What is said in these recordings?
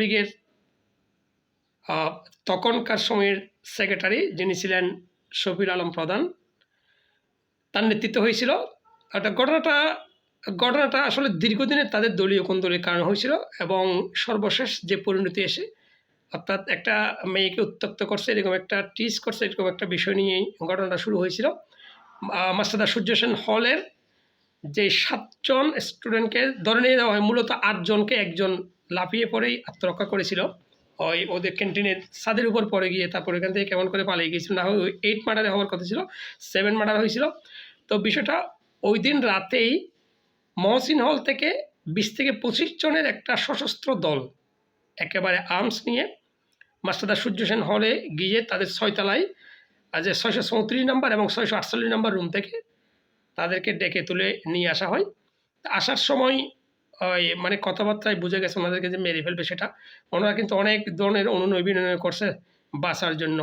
লীগের তখনকার সময়ের সেক্রেটারি যিনি ছিলেন শফির আলম প্রধান, তার নেতৃত্ব হয়েছিল। একটা ঘটনাটা ঘটনাটা আসলে দীর্ঘদিনে তাদের দলীয় কোন্দলের কারণ হয়েছিল এবং সর্বশেষ যে পরিণতি এসে, অর্থাৎ একটা মেয়েকে উত্তক্ত করছে, এরকম একটা টিস করছে, এরকম একটা বিষয় নিয়েই ঘটনাটা শুরু হয়েছিল। মাস্টারদা সূর্য সেন হলের যে সাতজন স্টুডেন্টকে ধরে নিয়ে যাওয়া হয়, মূলত আটজনকে একজন লাফিয়ে পড়েই আত্মরক্ষা করেছিল। ওই ওদের ক্যান্টিনের ছাদের উপর পড়ে গিয়ে তারপর এখান থেকে কেমন করে পালিয়ে গিয়েছিল, না হয় এইট মার্ডারে হওয়ার কথা ছিল সেভেন মার্ডার হয়েছিল। তো বিষয়টা ওই দিন রাতেই মহসিন হল থেকে বিশ থেকে পঁচিশ জনের একটা সশস্ত্র দল একেবারে আর্মস নিয়ে মাস্টারদা সূর্য সেন হলে গিয়ে তাদের ছয়তলায় যে ছয়শো চৌত্রিশ নাম্বার এবং ছয়শো আটচল্লিশ নাম্বার রুম থেকে তাদেরকে ডেকে তুলে নিয়ে আসা হয়। আসার সময় মানে কথাবার্তায় বুঝে গেছে ওনাদেরকে যে মেরে ফেলবে সেটা। ওনারা কিন্তু অনেক ধরনের অনুনয় করছে বাঁচার জন্য।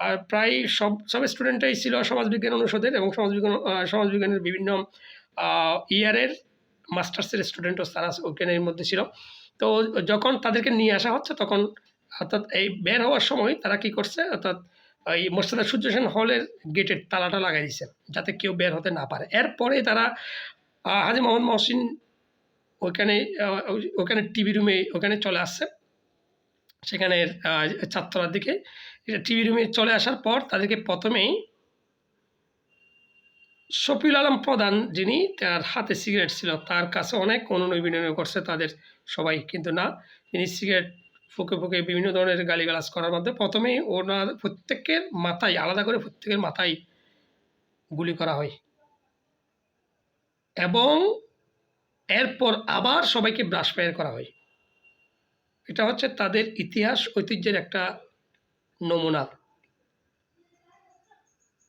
আর প্রায় সব সব স্টুডেন্টটাই ছিল সমাজবিজ্ঞান অনুষদের এবং সমাজবিজ্ঞান সমাজবিজ্ঞানের বিভিন্ন ইয়ারের মাস্টার্সের স্টুডেন্টও তারা ওখানের মধ্যে ছিল। তো যখন তাদেরকে নিয়ে আসা হচ্ছে, তখন অর্থাৎ এই বের হওয়ার সময় তারা কি করছে, অর্থাৎ এই মোর্শেদা সূর্য সেন হলের গেটের তালাটা লাগাই দিছে, যাতে কেউ বের হতে না পারে। এরপরে তারা হাজি মোহাম্মদ মহসিন ওই- ওখানে টিভি রুমে ওখানে চলে আসছে। সেখানে আহ, চারতলার দিকে টিভি রুমে চলে আসার পর তাদেরকে প্রথমেই শফিউল আলম প্রধান যিনি তার হাতে সিগারেট ছিল। তার কাছে অনেক অনুনয় বিনয় করছে তাদের সবাই। কিন্তু না তিনি সিগারেট ফুকে ফুকে বিভিন্ন ধরনের গালিগালাজ করার মধ্যে প্রথমেই ওনার প্রত্যেকের মাথায় আলাদা করে প্রত্যেকের মাথায় গুলি করা হয়। এবং এরপর আবার সবাইকে ব্রাশ ফায়ার করা হয়। এটা হচ্ছে তাদের ইতিহাস ঐতিহ্যের একটা নমুনা।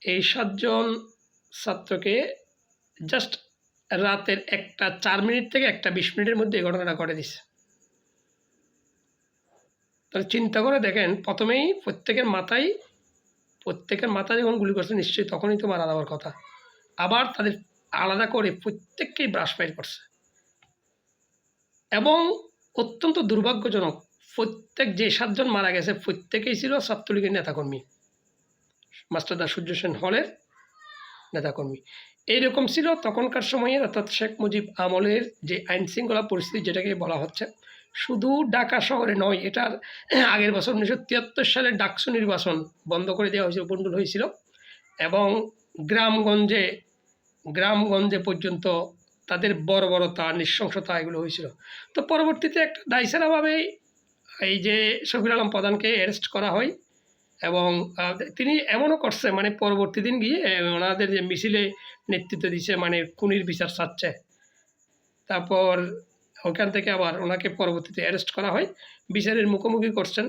এই সাতজন ছাত্রকে জাস্ট রাতের একটা চার মিনিট থেকে একটা বিশ মিনিটের মধ্যে এই ঘটনাটা ঘটে দিছে। তাহলে চিন্তা করে দেখেন, প্রথমেই প্রত্যেকের মাথায় প্রত্যেকের মাথায় যখন গুলি করছে, নিশ্চয়ই তখনই তো মারা যাওয়ার কথা। আবার তাদের আলাদা করে প্রত্যেককেই ব্রাশ ফায়ার করছে। এবং অত্যন্ত দুর্ভাগ্যজনক, প্রত্যেক যে সাতজন মারা গেছে, প্রত্যেকেই ছিল ছাত্রলীগের নেতাকর্মী। মাস্টারদা সূর্য সেন হলের নেতাকর্মী। এইরকম ছিল তখনকার সময়ে, অর্থাৎ শেখ মুজিব আমলের যে আইন শৃঙ্খলা পরিস্থিতি, যেটাকে বলা হচ্ছে, শুধু ঢাকা শহরে নয়, এটার আগের বছর উনিশশো তিয়াত্তর সালে ডাকসু নির্বাচন বন্ধ করে দেওয়া হয়েছিল, বন্ডুল হয়েছিল এবং গ্রামগঞ্জে গ্রামগঞ্জে পর্যন্ত তাদের বর্বরতা নৃশংসতা এগুলো হয়েছিল। তো পরবর্তীতে একটা দায়সারাভাবে এই যে শফির আলম প্রধানকে অ্যারেস্ট করা হয় এবং তিনি এমনও করছে মানে পরবর্তী দিন গিয়ে ওনাদের যে মিছিলে নেতৃত্ব দিচ্ছে মানে খুনির বিচার চাচ্ছে। তারপর ওখান থেকে আবার ওনাকে পরবর্তীতে অ্যারেস্ট করা হয়। বিচারের মুখোমুখি করছেন।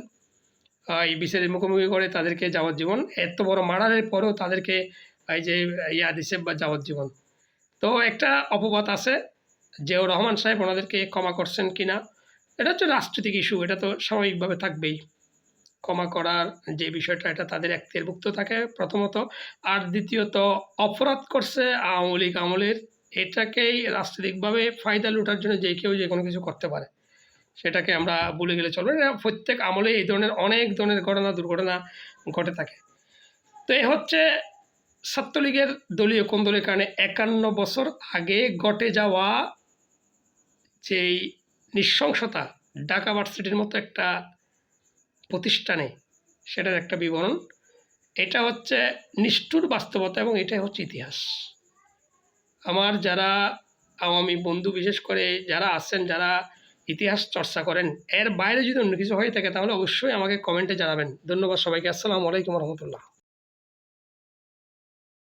এই বিচারের মুখোমুখি করে তাদেরকে যাবজ্জীবন, এত বড় মার্ডারের পরেও তাদেরকে এই যে ইয়া দিছে বা যাবজ্জীবন। তো একটা অপবাদ আছে জিয়াউর রহমান সাহেব ওনাদেরকে ক্ষমা করছেন কিনা। এটা হচ্ছে রাজনৈতিক ইস্যু, এটা তো স্বাভাবিকভাবে থাকবেই। ক্ষমা করার যে বিষয়টা, এটা তাদের এখতিয়ারভুক্ত থাকে প্রথমত। আর দ্বিতীয়ত, অপরাধ করছে আওয়ামী লীগ আমলের, এটাকেই রাজনৈতিকভাবে ফায়দা লুটার জন্য যে কেউ যে কোনো কিছু করতে পারে। সেটাকে আমরা ভুলে গেলে চলবে না। প্রত্যেক আমলে এই ধরনের অনেক ধরনের ঘটনা, দুর্ঘটনা ঘটে থাকে। তো এ হচ্ছে ছাত্রলীগের দলীয় কোন্দলের কারণে একান্ন বছর আগে ঘটে যাওয়া যেই নৃশংসতা ঢাকা ভার্সিটির মতো একটা প্রতিষ্ঠানে সেটার একটা বিবরণ, এটা হচ্ছে নিষ্ঠুর বাস্তবতা এবং এটাই হচ্ছে ইতিহাস। আমার যারা আওয়ামী বন্ধু বিশেষ করে যারা আছেন, যারা ইতিহাস চর্চা করেন, এর বাইরে যদি অন্য কিছু হয়ে থাকে তাহলে অবশ্যই আমাকে কমেন্টে জানাবেন। ধন্যবাদ সবাইকে। আসসালামু আলাইকুম রহমতুল্লাহ।